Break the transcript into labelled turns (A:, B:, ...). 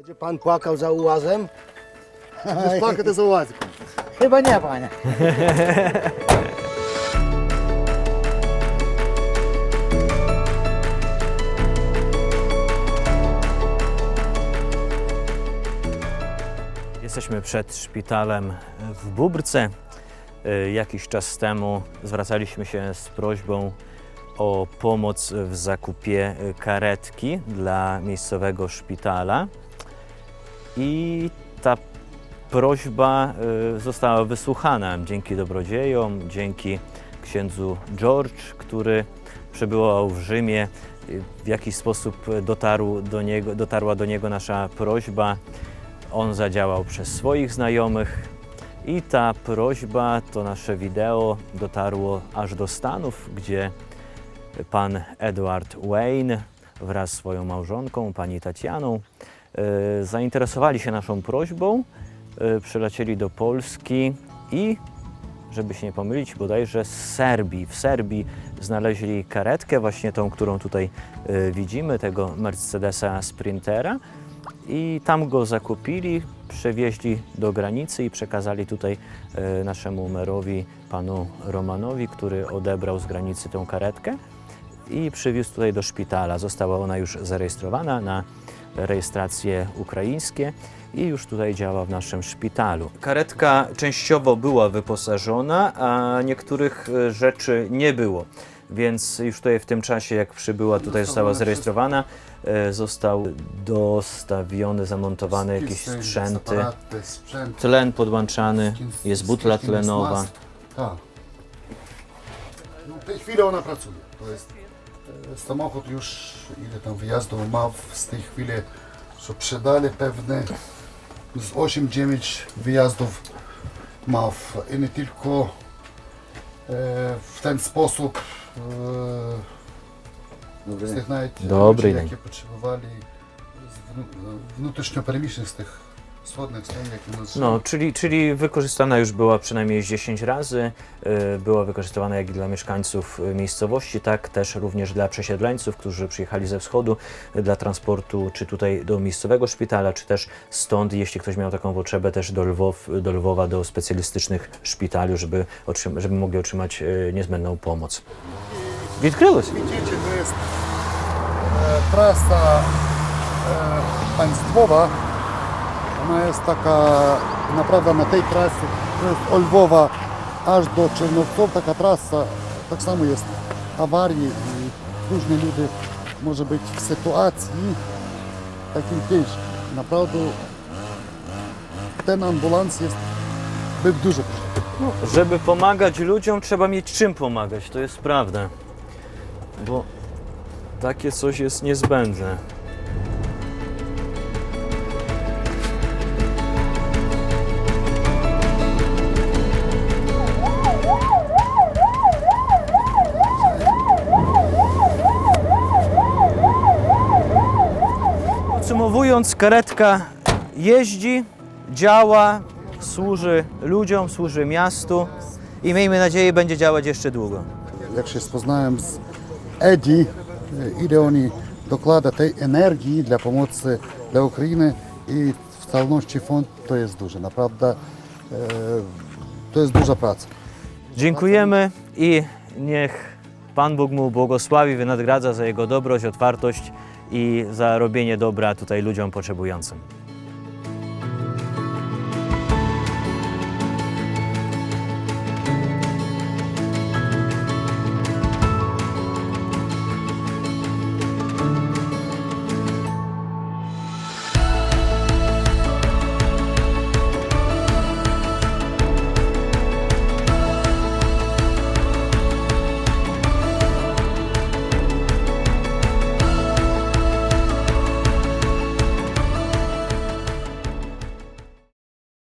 A: Będzie pan płakał za ułazem?
B: Będziesz to za ułazem.
A: Chyba nie, panie.
C: Jesteśmy przed szpitalem w Bubrce. Y, jakiś czas temu zwracaliśmy się z prośbą o pomoc w zakupie karetki dla miejscowego szpitala. I ta prośba y, została wysłuchana dzięki dobrodziejom, dzięki księdzu George, który przebywał w Rzymie. Y, W jakiś sposób dotarł do niego, dotarła do niego nasza prośba. On zadziałał przez swoich znajomych i ta prośba, to nasze wideo dotarło aż do Stanów, gdzie pan Edward Wayne wraz z swoją małżonką, pani Tatianą, zainteresowali się naszą prośbą, e, przylecieli do Polski i, żeby się nie pomylić, bodajże z Serbii. W Serbii znaleźli karetkę, właśnie tą, którą tutaj e, widzimy, tego Mercedesa Sprintera i tam go zakupili, przewieźli do granicy i przekazali tutaj e, naszemu merowi, panu Romanowi, który odebrał z granicy tą karetkę i przywiózł tutaj do szpitala. Została ona już zarejestrowana na rejestracje ukraińskie i już tutaj działa w naszym szpitalu. Karetka częściowo była wyposażona, a niektórych e, rzeczy nie było. Więc już tutaj w tym czasie, jak przybyła, tutaj została zarejestrowana, e, został dostawiony, zamontowane jakieś sprzęty. Tlen podłączany, jest butla tlenowa.
B: Tak. No, w tej chwili ona pracuje. To jest samochód już, ile tam wyjazdów ma z tej chwili, co przedali pewne, z 8-9 wyjazdów ma i nie tylko e, w ten sposób e, Dobry. z tych nawet
C: Dobry
B: ludzi, jakie potrzebowali z wnętrznie no, z tych wschodnich stron, jak u nas
C: No, czyli, czyli wykorzystana już była przynajmniej z 10 razy. y, Była wykorzystywana jak i dla mieszkańców y, miejscowości, tak też również dla przesiedleńców, którzy przyjechali ze wschodu y, dla transportu, czy tutaj do miejscowego szpitala, czy też stąd, jeśli ktoś miał taką potrzebę, też do, Lwow, do Lwowa, do specjalistycznych szpitali, żeby, otrzym- żeby mogli otrzymać y, niezbędną pomoc. Відкрилось?
B: Widzicie, to jest e, trasa e, państwowa. ona jest taka, naprawdę na tej trasie, to jest od Lwowa aż do Czernowców, taka trasa, tak samo jest awarii i różni ludzie może być w sytuacji takiej ciężkiej. Naprawdę ten ambulans jest, był dużo potrzebny.
C: Żeby pomagać ludziom, trzeba mieć czym pomagać, to jest prawda. Bo takie coś jest niezbędne. Podsumowując, karetka jeździ, działa, służy ludziom, służy miastu i miejmy nadzieję będzie działać jeszcze długo.
B: Jak się spoznałem z Edi, ile oni dokłada tej energii dla pomocy dla Ukrainy i w całości fond to jest duży, naprawdę e, to jest duża praca.
C: Dziękujemy i niech Pan Bóg mu błogosławi, wynagradza za jego dobroć, otwartość i za robienie dobra tutaj ludziom potrzebującym.